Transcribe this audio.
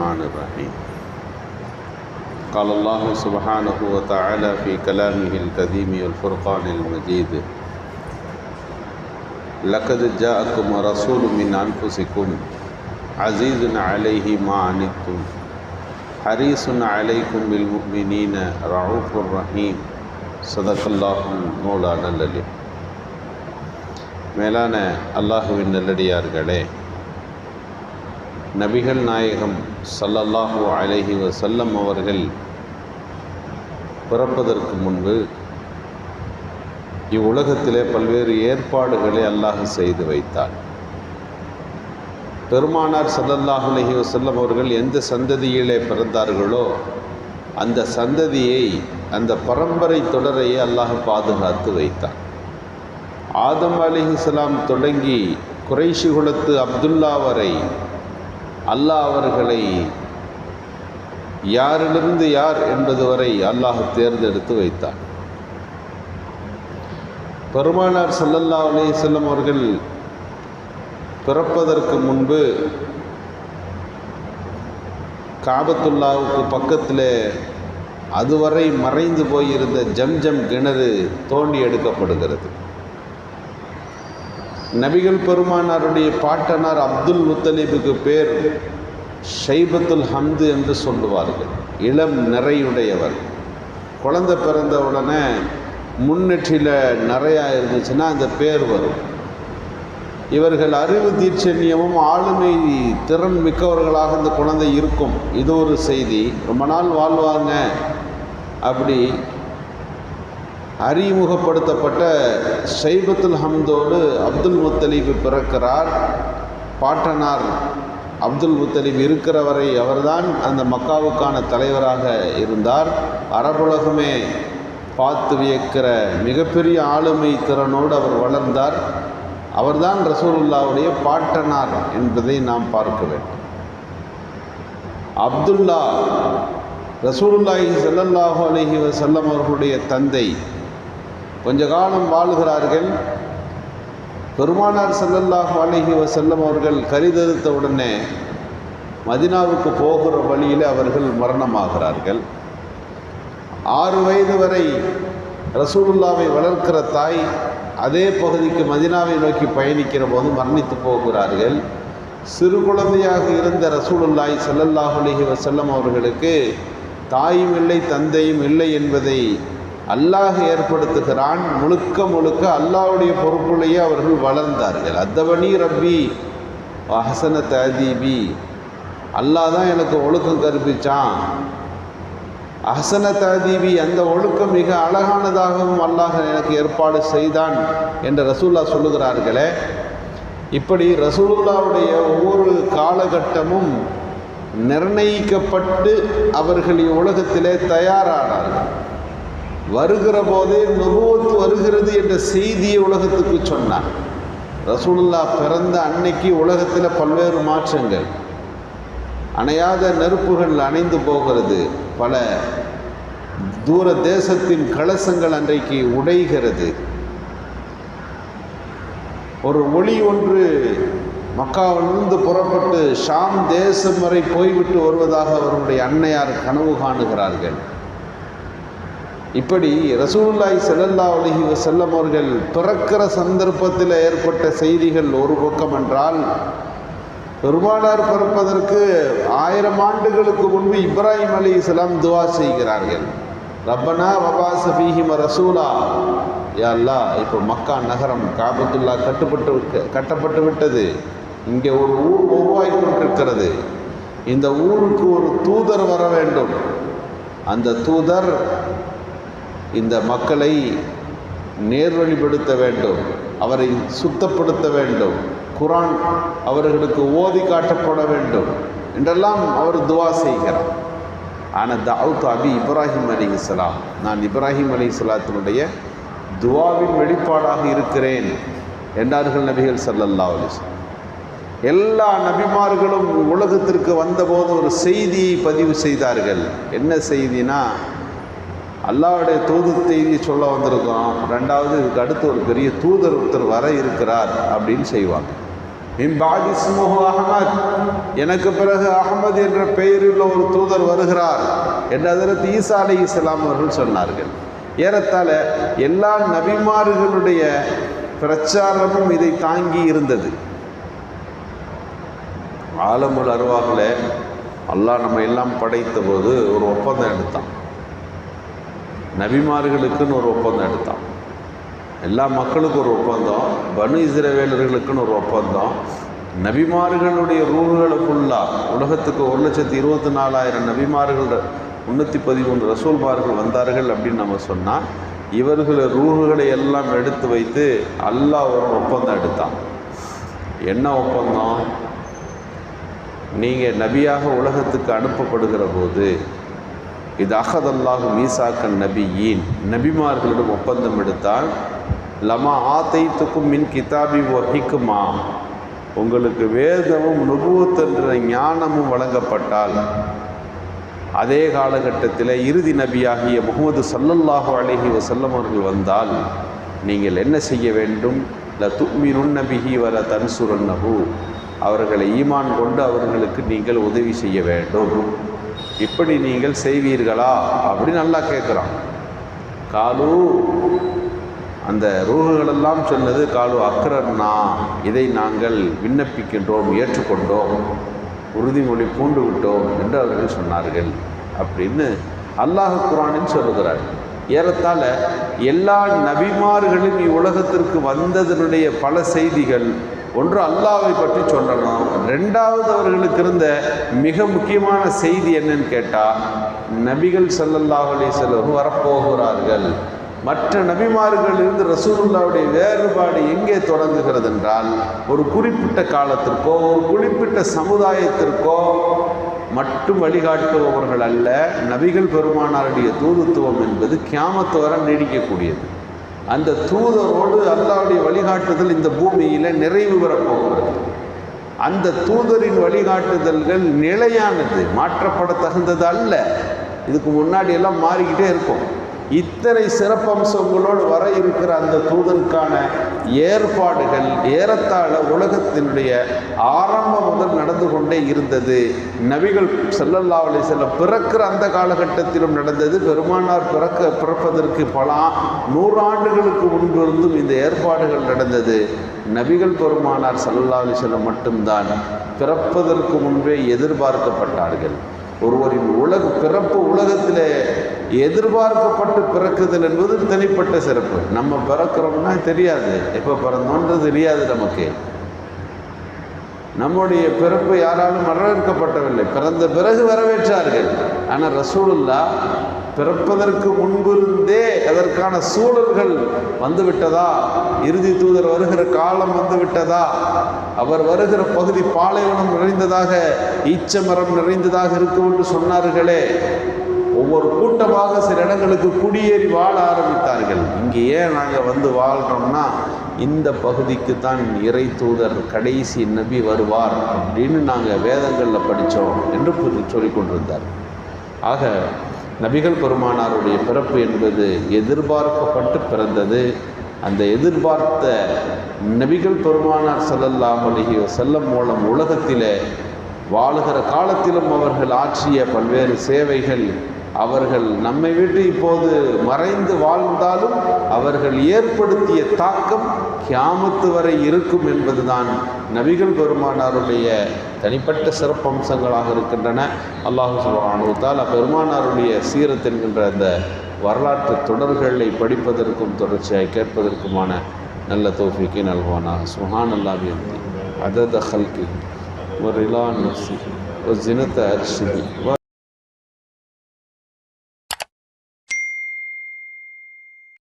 الرحمن الرحيم قال الله سبحانه وتعالى في كلامه القديم والفرقان المجيد لقد جاءكم رسول من أنفسكم عزيز عليه ما عنتم حريص عليكم بالمؤمنين رعوف رحيم صدق الله مولانا العليم மேலான அல்லாஹுவின் நல்லடியார்களே நபிகள் நாயகம் சல்லல்லாஹு அலஹி வசல்லம் அவர்கள் பிறப்பதற்கு முன்பு இவ்வுலகத்திலே பல்வேறு ஏற்பாடுகளை அல்லாஹ் செய்து வைத்தார். பெருமானார் சல்லல்லாஹு அலஹி வசல்லம் அவர்கள் எந்த சந்ததியிலே பிறந்தார்களோ அந்த சந்ததியை அந்த பரம்பரை தொடரையே அல்லாஹ் பாதுகாத்து வைத்தார். ஆதம் அலிஹிஸ்லாம் தொடங்கி குறைஷி குலத்து அப்துல்லா வரை அல்லாஹ் அவர்களை யாரிலிருந்து யார் என்பது வரை அல்லாஹ் தேர்ந்தெடுத்து வைத்தார் பெருமானார் சல்லல்லா அலிசல்லம் அவர்கள் பிறப்பதற்கு முன்பு காபத்துல்லாவுக்கு பக்கத்தில் அதுவரை மறைந்து போயிருந்த ஜம்ஜம் கிணறு தோண்டி எடுக்கப்படுகிறது. நபிகள் பெருமானாருடைய பாட்டனார் அப்துல் முத்தலீபுக்கு பேர் ஷைபத்துல் ஹம்து என்று சொல்லுவார்கள். இளம் நிறையுடையவர். குழந்தை பிறந்த உடனே முன்னெற்றியில் நிறையா இருந்துச்சுன்னா அந்த பேர் வரும். இவர்கள் அறிவு தீட்சண்யமும் ஆளுமை திறன் மிக்கவர்களாக இந்த குழந்தை இருக்கும். இது ஒரு செய்தி. ரொம்ப நாள் வாழ்வாங்க. அப்படி அறிமுகப்படுத்தப்பட்ட ஷைபத்துல் ஹம்தோடு அப்துல் முத்தலீப் பிறக்கிறார். பாட்டனார் அப்துல் முத்தலீப் இருக்கிற வரை அவர்தான் அந்த மக்காவுக்கான தலைவராக இருந்தார். அரபுலகமே பார்த்து வியக்கிற மிகப்பெரிய ஆளுமை திறனோடு அவர் வளர்ந்தார். அவர்தான் ரசூலுல்லாவுடைய பாட்டனார் என்பதை நாம் பார்க்க வேண்டும். அப்துல்லா ரசூலுல்லாஹி சல்லல்லாஹு அலஹி வசல்லம் அவர்களுடைய தந்தை கொஞ்ச காலம் வாழுகிறார்கள். பெருமானார் சல்லல்லாஹு அலஹி செல்லும் அவர்கள் கரிதெடுத்த உடனே மதினாவுக்கு போகிற வழியில் அவர்கள் மரணமாகிறார்கள். ஆறு வயது வரை ரசூலுல்லாவை வளர்க்கிற தாய் அதே பகுதிக்கு மதினாவை நோக்கி பயணிக்கிற போது மரணித்து போகிறார்கள். சிறு குழந்தையாக இருந்த ரசூலுல்லாய் செல்லல்லாஹ் அலிஹி வசல்லம் அவர்களுக்கு தாயும் இல்லை தந்தையும் இல்லை என்பதை அல்லாஹ் ஏற்படுத்துகிறான் முழுக்க முழுக்க அல்லாஹுடைய பொறுப்புலேயே அவர்கள் வளர்ந்தார்கள். அத்தவணி ரப்பி ஹசன ததீபி அல்லாஹ் தான் எனக்கு ஒழுக்கம் கற்பிச்சான். அஹசன ததீபி அந்த ஒழுக்கம் மிக அழகானதாகவும் அல்லாஹ் எனக்கு ஏற்பாடு செய்தான் என்று ரசூல்லா சொல்லுகிறார்களே. இப்படி ரசூலுல்லாவுடைய ஒவ்வொரு காலகட்டமும் நிர்ணயிக்கப்பட்டு அவர்கள் உலகத்திலே தயாரானார்கள். வருகிற போதே நுபுவத்து வருகிறது என்ற செய்தியை உலகத்துக்கு சொன்னார். ரசூலுல்லா பிறந்த அன்னைக்கு உலகத்தில் பல்வேறு மாற்றங்கள். அணையாத நெருப்புகள் அணைந்து போகிறது. பல தூர தேசத்தின் கலசங்கள் அன்றைக்கு உடைகிறது. ஒரு ஒளி ஒன்று மக்காவிலிருந்து புறப்பட்டு ஷாம் தேசம் வரை போய்விட்டு வருவதாக அவருடைய அன்னையார் கனவு காணுகிறார்கள். இப்படி ரசூல்லாய் செல்லல்லா அலஹி வசல்லம் அவர்கள் பிறக்கிற சந்தர்ப்பத்தில் ஏற்பட்ட செய்திகள் ஒரு பக்கம் என்றால் பெருமானார் பிறப்பதற்கு ஆயிரம் ஆண்டுகளுக்கு முன்பு இப்ராஹிம் அலி இஸ்லாம் துவா செய்கிறார்கள். ரப்பனா வபாச ஃபீஹிம ரசூலா. யாழ்லா இப்போ மக்கா நகரம் காபத்துல்லா கட்டுப்பட்டு கட்டப்பட்டு விட்டது. இங்கே ஒரு ஊர் உருவாகி கொண்டிருக்கிறது. இந்த ஊருக்கு ஒரு தூதர் வர வேண்டும். அந்த தூதர் இந்த மக்களை நேர்வழிப்படுத்த வேண்டும் அவரை சுத்தப்படுத்த வேண்டும் குரான் அவர்களுக்கு ஓதி காட்டப்பட வேண்டும் என்றெல்லாம் அவர் துவா செய்கிறார். ஆனால் தாவுத் அபி இப்ராஹிம் அலி இஸ்லாம் நான் இப்ராஹிம் அலி இஸ்லாத்தினுடைய துவாவின் வெளிப்பாடாக இருக்கிறேன் என்றார்கள் நபிகள் சல்லல்லா அலிஸ்லாம் எல்லா நபிமார்களும் உலகத்திற்கு வந்தபோது ஒரு செய்தியை பதிவு செய்தார்கள். என்ன செய்தினா அல்லாவுடைய தூது செய்தி சொல்ல வந்திருக்கோம் ரெண்டாவது இதுக்கு அடுத்து ஒரு பெரிய தூதர் ஒருத்தர் வர இருக்கிறார் அப்படின்னு செய்வாங்க. மிம்பாத் இஸ்முஹு எனக்கு பிறகு அகமது என்ற பெயரில் ஒரு தூதர் வருகிறார் என்று அதற்கு ஈசா அலி இஸ்லாம் அவர்கள் சொன்னார்கள். ஏறத்தாழ எல்லா நபிமார்களுடைய பிரச்சாரமும் இதை தாங்கி இருந்தது. ஆலமுல் அருவாகில் அல்லாஹ் நம்ம எல்லாம் படைத்த போது ஒரு ஒப்பந்தம் எடுத்தான். நபிமார்களுக்குன்னு ஒரு ஒப்பந்தம் எடுத்தான். எல்லா மக்களுக்கும் ஒரு ஒப்பந்தம் பனு இஸ்ரவேலர்களுக்குன்னு ஒரு ஒப்பந்தம். நபிமார்களுடைய ரூல்களை ஃபுல்லாக உலகத்துக்கு ஒரு லட்சத்தி இருபத்தி நாலாயிரம் நபிமார்கள் முந்நூற்றி பதிமூணு ரசூல்மார்கள் வந்தார்கள் அப்படின்னு நம்ம சொன்னால் இவர்களை ரூல்களை எல்லாம் எடுத்து வைத்து அல்லாஹ் ஒரு ஒப்பந்தம் எடுத்தான். என்ன ஒப்பந்தம்? நீங்கள் நபியாக உலகத்துக்கு அனுப்பப்படுகிற போது இது அகதல்லாஹு மீசாக்கன் நபியின். நபிமார்களிடம் ஒப்பந்தம் எடுத்தால் லமா ஆத்தைத்துக்கும் மின் கிதாபி ஒஹிக்குமா உங்களுக்கு வேதமும் நுபுவத்தென்ற ஞானமும் வழங்கப்பட்டால் அதே காலகட்டத்தில் இறுதி நபியாகிய முகமது சல்லல்லாஹு அலஹி வசல்லம் அவர்கள் வந்தால் நீங்கள் என்ன செய்ய வேண்டும்? ல துக்மினுன் நபிஹி தன்சுரன் தன்சுரன்னஹு. அவர்களை ஈமான் கொண்டு அவர்களுக்கு நீங்கள் உதவி செய்ய வேண்டும். இப்படி நீங்கள் செய்வீர்களா? அப்படின்னு நல்லா கேட்குறான் காலு அந்த ரூகுகளெல்லாம் சொன்னது காலு அக்ரர்னா இதை நாங்கள் விண்ணப்பிக்கின்றோம் ஏற்றுக்கொண்டோம் உறுதிமொழி பூண்டு விட்டோம் என்று அவர்கள் சொன்னார்கள். அப்படின்னு அல்லாஹ் குரானில் சொல்லுகிறார். ஏறத்தாழ எல்லா நபிமார்களும் இவ்வுலகத்திற்கு வந்ததனுடைய பல செய்திகள் ஒன்று அல்லாவை பற்றி சொல்லணும் ரெண்டாவது அவர்களுக்கு இருந்த மிக முக்கியமான செய்தி என்னன்னு கேட்டால் நபிகள் ஸல்லல்லாஹு அலைஹி வரப்போகிறார்கள். மற்ற நபிமார்களிலிருந்து ரசூலுல்லாவுடைய வேறுபாடு எங்கே தொடங்குகிறது என்றால் ஒரு குறிப்பிட்ட காலத்திற்கோ ஒரு குறிப்பிட்ட சமுதாயத்திற்கோ மட்டும் வழிகாட்டுபவர்கள் அல்ல நபிகள் பெருமானாருடைய தூதுத்துவம் என்பது கியாமத்து வர நீடிக்கக்கூடியது. அந்த தூதரோடு அல்லாவுடைய வழிகாட்டுதல் இந்த பூமியில் நிறைவு பெறப்போகிறது அந்த தூதரின் வழிகாட்டுதல்கள் நிலையானது மாற்றப்பட தகுந்தது அல்ல இதுக்கு முன்னாடி எல்லாம் மாறிக்கிட்டே இருக்கும். இத்தனை சிறப்பம்சங்களோடு வர இருக்கிற அந்த தூதருக்கான ஏற்பாடுகள் ஏறத்தாழ உலகத்தினுடைய ஆரம்பம் முதல் நடந்து கொண்டே இருந்தது. நபிகள் ஸல்லல்லாஹு செல்ல பிறக்கிற அந்த காலகட்டத்திலும் நடந்தது. பெருமானார் பிறக்க பிறப்பதற்கு பல நூறாண்டுகளுக்கு முன்பிருந்தும் இந்த ஏற்பாடுகள் நடந்தது. நபிகள் பெருமானார் ஸல்லல்லாஹு அலைஹி மட்டும்தான் பிறப்பதற்கு முன்பே எதிர்பார்க்கப்பட்டார்கள். ஒருவரின் உலக பிறப்பு உலகத்திலே எதிர்பார்க்கப்பட்டு பிறக்குதல் என்பது தனிப்பட்ட சிறப்பு. நம்ம பிறக்கிறோம்னா தெரியாது. எப்போ பிறந்தோன்றது தெரியாது நமக்கு. நம்முடைய பிறப்பு யாராலும் வரவேற்கப்படவில்லை பிறந்த பிறகு வரவேற்றார்கள். ஆனால் ரசூலுல்லா பிறப்பதற்கு முன்பிருந்தே அதற்கான சூழல்கள் வந்துவிட்டதா? இறுதி தூதர் வருகிற காலம் வந்துவிட்டதா? அவர் வருகிற பகுதி பாலைவனம் நிறைந்ததாக ஈச்ச மரம் நிறைந்ததாக இருக்கும் என்று சொன்னார்களே. ஒவ்வொரு கூட்டமாக சில இடங்களுக்கு குடியேறி வாழ ஆரம்பித்தார்கள். இங்கே ஏன் நாங்கள் வந்து வாழ்கிறோம்னா இந்த பகுதிக்கு தான் இறை தூதர் கடைசி நபி வருவார் அப்படின்னு நாங்கள் வேதங்களில் படித்தோம் என்று புரி- சொல்லிக் கொண்டிருந்தார். ஆக நபிகள் பெருமானாருடைய பிறப்பு என்பது எதிர்பார்க்கப்பட்டு பிறந்தது. அந்த எதிர்பார்த்த நபிகள் பெருமானார் ஸல்லல்லாஹு செல்லம் மூலம் உலகத்திலே வாழுகிற காலத்திலும் அவர்கள் ஆற்றிய பல்வேறு சேவைகள் அவர்கள் நம்மை விட்டு இப்போது மறைந்து வாழ்ந்தாலும் அவர்கள் ஏற்படுத்திய தாக்கம் கியாமத்து வரை இருக்கும் என்பதுதான் நபிகள் பெருமானாருடைய தனிப்பட்ட சிறப்பம்சங்களாக இருக்கின்றன. அல்லாஹு சுபானுத்தால் அப்பெருமானாருடைய சீரத் என்கின்ற அந்த வரலாற்று தொடர்களை படிப்பதற்கும் தொடர்ச்சியாக கேட்பதற்குமான நல்ல தோஃபிக்கு நல்வானாக சுஹான் அல்லாஹி அதத ஹல்கி. ஒரு இலா நஃப்சி. ஒரு ஜினத்தை அரிசி